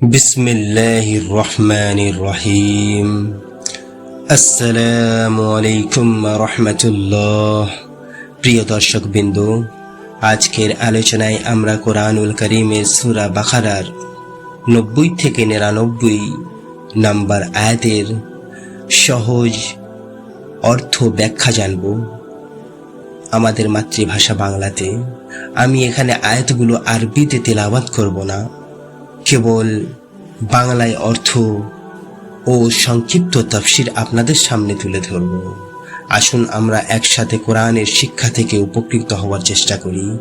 بسم الله الرحمن الرحيم আসসালামু আলাইকুম রহমতুল্লাহ প্রিয় দর্শক বিন্দু আজকের আলোচনায় আমরা কোরআনুল করিমের সুরা বাখারার নব্বই থেকে নিরানব্বই নাম্বার আয়াতের সহজ অর্থ ব্যাখ্যা জানব আমাদের মাতৃভাষা বাংলাতে আমি এখানে আয়াতগুলো আরবিতে তেলাওয়াত করব না কেবল বাংলায় অর্থ ও সংক্ষিপ্ত তফসির আপনাদের সামনে তুলে ধরব। আসুন আমরা একসাথে কোরআনের শিক্ষা থেকে উপকৃত হওয়ার চেষ্টা করি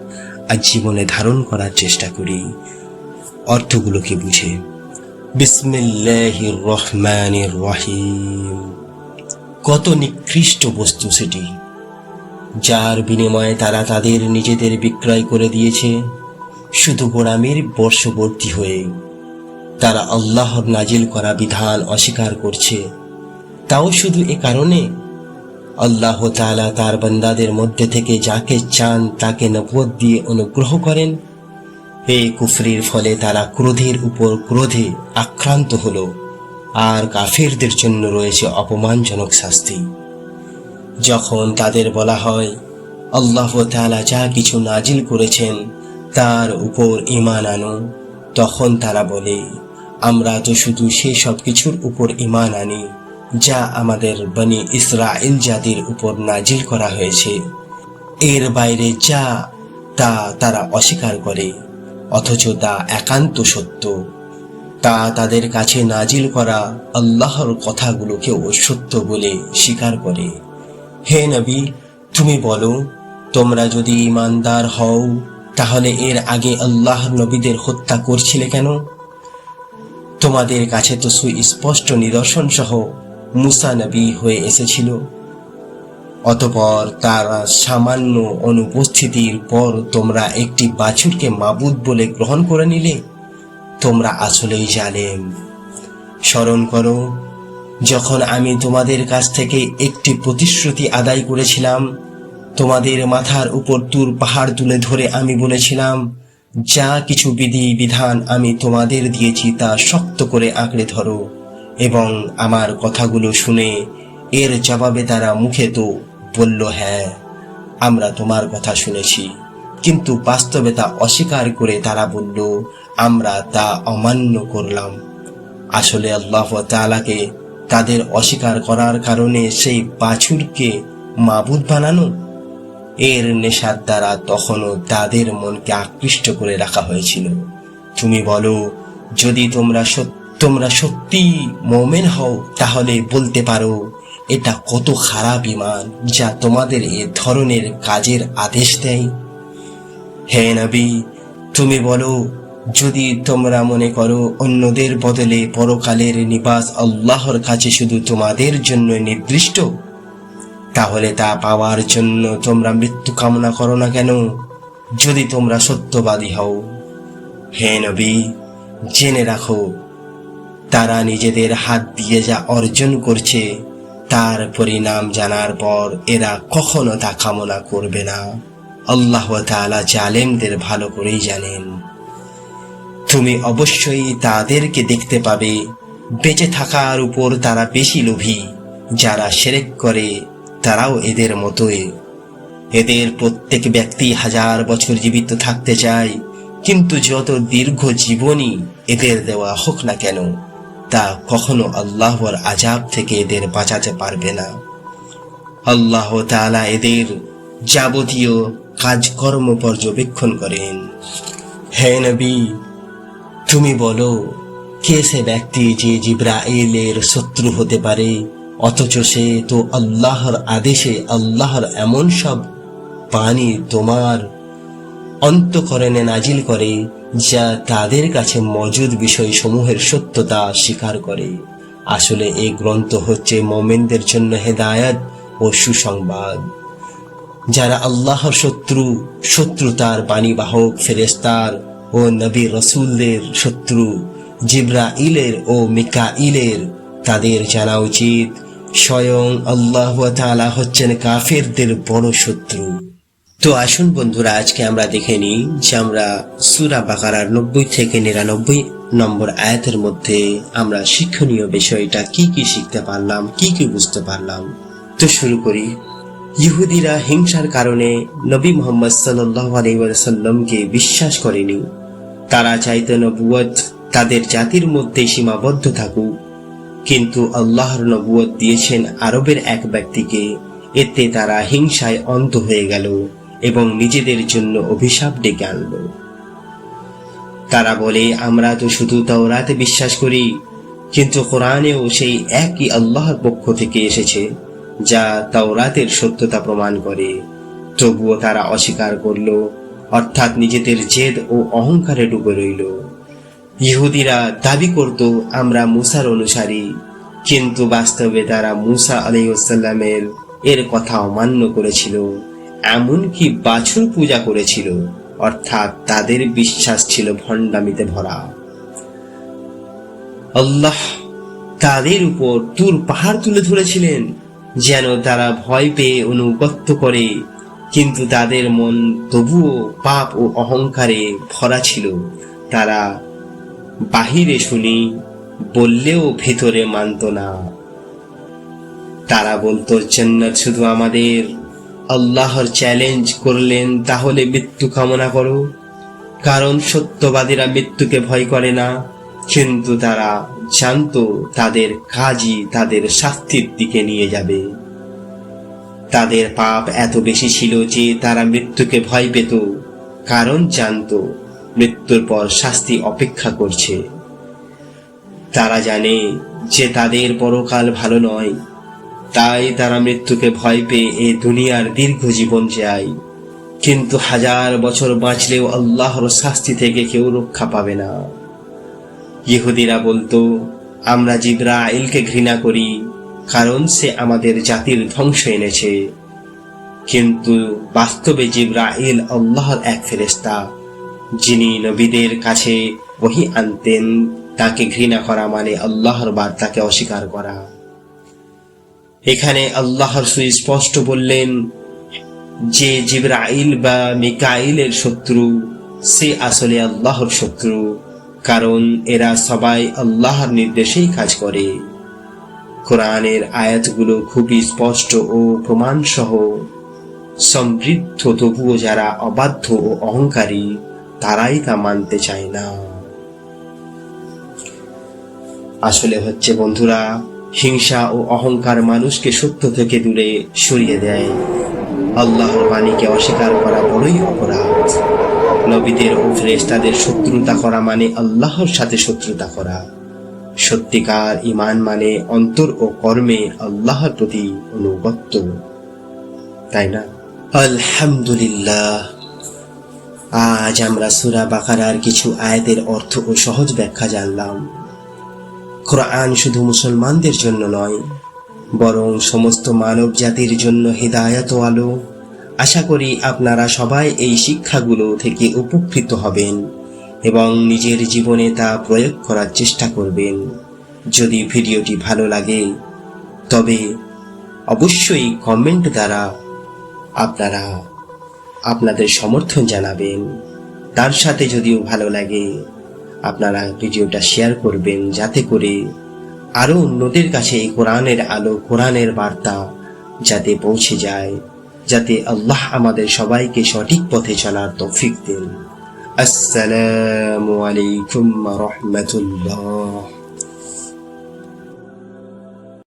আর জীবনে ধারণ করার চেষ্টা করি। অর্থগুলোকে বুঝে। বিসমিল্লাহির রহমানির রহিম। কত নিকৃষ্ট বস্তু সেটি, যার বিনিময়ে তারা তাদের নিজেদের বিক্রয় করে দিয়েছে। শুধু গোড়ামের বর্ষবর্তী হয়ে তারা আল্লাহর নাজিল করা বিধান অস্বীকার করছে। তাও শুধু এ কারণে? আল্লাহ তাআলা তার বান্দাদের মধ্যে থেকে যাকে চান তাকে নবদ দিয়ে অনুগ্রহ করেন। এই কুফরির ফলে তারা ক্রোধের উপর ক্রোধে আক্রান্ত হল। আর কাফিরদের জন্য রয়েছে অপমানজনক শাস্তি। যখন তাদের বলা হয়, আল্লাহ তাআলা যা কিছু নাজিল করেছেন তার উপর ইমান আনো। তখন তারা বলে, আমরা তো শুধু সেই সব কিছুর উপর ইমান আনি, যা আমাদের বনি ইসরায়েল জাতির উপর নাজিল করা হয়েছে। এর বাইরে যা তা তারা অস্বীকার করে, অথচ তা একান্ত সত্য। তা তাদের কাছে নাজিল করা আল্লাহর কথাগুলোকেও সত্য বলে স্বীকার করে। হে নবী, তুমি বলো, তোমরা যদি ইমানদার হও তাহলে এর আগে আল্লাহর নবীদের হত্যা করছিলে কেন? তোমাদের কাছে তো সুস্পষ্ট নিদর্শন সহ মুসা নবী হয়ে এসেছিল। অতপর তার সামান্য অনুপস্থিতির পর তোমরা একটি বাছুরকে মাবুদ বলে গ্রহণ করে নিলে, তোমরা আসলেই জালেম। স্মরণ করো, যখন আমি তোমাদের কাছ থেকে একটি প্রতিশ্রুতি আদায় করেছিলাম তোমাদের মাথার উপর তুর পাহাড় তুলে ধরে আমি বলেছিলাম, যা কিছু বিধি বিধান আমি তোমাদের দিয়েছি তা শক্ত করে আঁকড়ে ধরো, এবং আমার কথাগুলো শুনে এর জবাবে তারা মুখে তো বলল হ্যাঁ আমরা তোমার কথা শুনেছি। কিন্তু বাস্তবে তা অস্বীকার করে তারা বলল, আমরা তা অমান্য করলাম। আসলে আল্লাহ তালাকে তাদের অস্বীকার করার কারণে সেই বাছুরকে মাবুদ বানানো এর নেশার দ্বারা তখনও তাদের মনকে আকৃষ্ট করে রাখা হয়েছিল। তুমি বলো, যদি তোমরা তোমরা সত্যি মোমেন হও, তাহলে বলতে পারো, এটা কত খারাপ ইমান যা তোমাদের এ ধরনের কাজের আদেশ দেয়। হে নবী, তুমি বলো, যদি তোমরা মনে করো অন্যদের বদলে পরকালের নিবাস আল্লাহর কাছে শুধু তোমাদের জন্য নির্দিষ্ট তাহলে তা পাওয়ার জন্য তোমরা মৃত্যু কামনা করো না কেন? যদি তোমরা সত্যবাদী হও। হে নবী, জেনে রাখো, তারা নিজেদের হাত দিয়ে যা অর্জন করছে, তার পরিণাম জানার পর এরা কখনো তা কামনা করবে না। আল্লাহ তাআলা জালেমদের ভালো করেই জানেন। তুমি অবশ্যই তাদেরকে দেখতে পাবে। বেঁচে থাকার উপর তারা বেশি লোভী। যারা সেরেক করে তারাও এদের মতোই। এদের প্রত্যেক ব্যক্তি হাজার বছর জীবিত থাকতে চায়, কিন্তু যত দীর্ঘ জীবনই এদের দেওয়া হোক না কেন, তা কখনো আল্লাহর আজাব থেকে এদের বাঁচাতে পারবে না। আল্লাহ তাআলা এদের যাবতীয় কাজকর্ম পর্যবেক্ষণ করেন। হে নবী, তুমি বলো, কে সে ব্যক্তি যে জিব্রাইলের শত্রু হতে পারে? অথচ সে তো আল্লাহর আদেশে আল্লাহর এমন সব বাণী তোমার অন্তকরণে নাজিল করে, যা তাদের কাছে মজুদ বিষয়সমূহের সত্যতা স্বীকার করে। আসলে এই গ্রন্থ হচ্ছে মোমেনদের জন্য হেদায়ত ও সুসংবাদ। যারা আল্লাহর শত্রু, শত্রুতার বাণীবাহক ফেরেস্তার ও নবী রসুলদের শত্রু জিব্রা ইলের ও মিকা ইলের তাদের জানা উচিত স্বয়ং আল্লাহ তাআলা হচ্ছেন কাফেরদের বড় শত্রু। তো আসুন বন্ধুরা, আজকে আমরা দেখে নিই যে আমরা সুরা বাকারার নব্বই থেকে নিরানব্বই নম্বর আয়াতের মধ্যে আমরা শিক্ষণীয় বিষয়টা কি কি শিখতে পারলাম, কি কি বুঝতে পারলাম? তো শুরু করি। ইহুদিরা হিংসার কারণে নবী মোহাম্মদ সাল্লাহ আলাইসাল্লামকে বিশ্বাস করেনি। তারা চাইতে তাদের জাতির মধ্যে সীমাবদ্ধ থাকুক। কিন্তু আল্লাহর নবুয়ত দিয়েছেন আরবের এক ব্যক্তিকে। এতে তারা হিংসায় অন্ত হয়ে গেল এবং নিজেদের জন্য অভিশাপ ডেকে আনল। তারা বলে, আমরা তো শুধু তাওরাতে বিশ্বাস করি, কিন্তু কোরআনেও সেই একই আল্লাহর পক্ষ থেকে এসেছে, যা তাওরাতের সত্যতা প্রমাণ করে। তবুও তারা অস্বীকার করল, অর্থাৎ নিজেদের জেদ ও অহংকারে ডুবে রইল। ইহুদিরা দাবি করত, আমরা মুসার অনুসারী। কিন্তু বাস্তবে তারা মুসা আলাইসাল্লামের এর কথা অমান্য করেছিল, এমনকি বাছুর পূজা করেছিল। অর্থাৎ তাদের বিশ্বাস ছিল ভণ্ডামিতে ভরা। আল্লাহ তাদের উপর তুর পাহাড় তুলে ধরেছিলেন, যেন তারা ভয় পেয়ে অনুগত্য করে। কিন্তু তাদের মন তবুও পাপ ও অহংকারে ভরা ছিল। তারা বাহিরে শুনি, বললেও ভেতরে মানত না। তারা বলতো, জান্নাত শুধু আমাদের। আল্লাহর চ্যালেঞ্জ করলেন, তাহলে মৃত্যু কামনা করো। কারণ সত্যবাদীরা মৃত্যুকে ভয় করে না। কিন্তু তারা জানতো, তাদের কাজই তাদের শাস্তির দিকে নিয়ে যাবে। তাদের পাপ এত বেশি ছিল যে তারা মৃত্যুকে ভয় পেত, কারণ জানতো মৃত্যুর পর শাস্তি অপেক্ষা করছে। তারা জানে যে তাদের পরকাল ভালো নয়। তাই তারা মৃত্যুকে ভয় পেয়ে এ দুনিয়ার দীর্ঘ জীবন চায় কিন্তু হাজার বছর বাঁচলেও আল্লাহর শাস্তি থেকে কেউ রক্ষা পাবে না। ইহুদিরা বলতো, আমরা জিব্রাইলকে ঘৃণা করি, কারণ সে আমাদের জাতির ধ্বংস এনেছে। কিন্তু বাস্তবে জিব্রাইল আল্লাহর এক ফেরেস্তা যিনি নবীদের কাছে ওহি আনতেন, তাকে ঘৃণা করা মানে আল্লাহর বার্তাকে অস্বীকার করা। এখানে আল্লাহর সুস্পষ্ট বললেন, যে জিব্রাইল বা মিকাইলের শত্রু, সে আসলে আল্লাহর শত্রু, কারণ এরা সবাই আল্লাহর নির্দেশেই কাজ করে। কোরআনের আয়াতগুলো খুবই স্পষ্ট ও প্রমাণসহ। সমৃদ্ধ তবুও যারা অবাধ্য ও অহংকারী তারাই তা মানতে চায় না। আসলে হচ্ছে বন্ধুরা, হিংসা ও অহংকার মানুষকে সত্য থেকে দূরে সরিয়ে দেয়। আল্লাহর বাণীকে অস্বীকার করা বড়ই অপরাধ। নবীদের ও ফ্রেস্তাদের শত্রুতা করা মানে আল্লাহর সাথে শত্রুতা করা। সত্যিকার ইমান মানে অন্তর ও কর্মে আল্লাহর প্রতি অনুগত্য তাই না? আলহামদুলিল্লাহ। আজ আমরা সুরা বাকারার কিছু আয়াতের অর্থ ও সহজ ব্যাখ্যা জানলাম। কোরআন শুধু মুসলমানদের জন্য নয়, বরং সমস্ত মানব জাতির জন্য হৃদায়ত আলো। আশা করি আপনারা সবাই এই শিক্ষাগুলো থেকে উপকৃত হবেন এবং নিজের জীবনে তা প্রয়োগ করার চেষ্টা করবেন। যদি ভিডিওটি ভালো লাগে, তবে অবশ্যই কমেন্ট দ্বারা আপনারা আপনাদের সমর্থন জানাবেন। তার সাথে যদিও ভালো লাগে, আপনারা ভিডিওটা শেয়ার করবেন যাতে করে আরও অন্যদের কাছে এই কোরআনের আলো, কোরআনের বার্তা যাতে পৌঁছে যায়, যাতে আল্লাহ আমাদের সবাইকে সঠিক পথে চলার তৌফিক দেন। আসসালামু আলাইকুম রহমতুল্লাহ।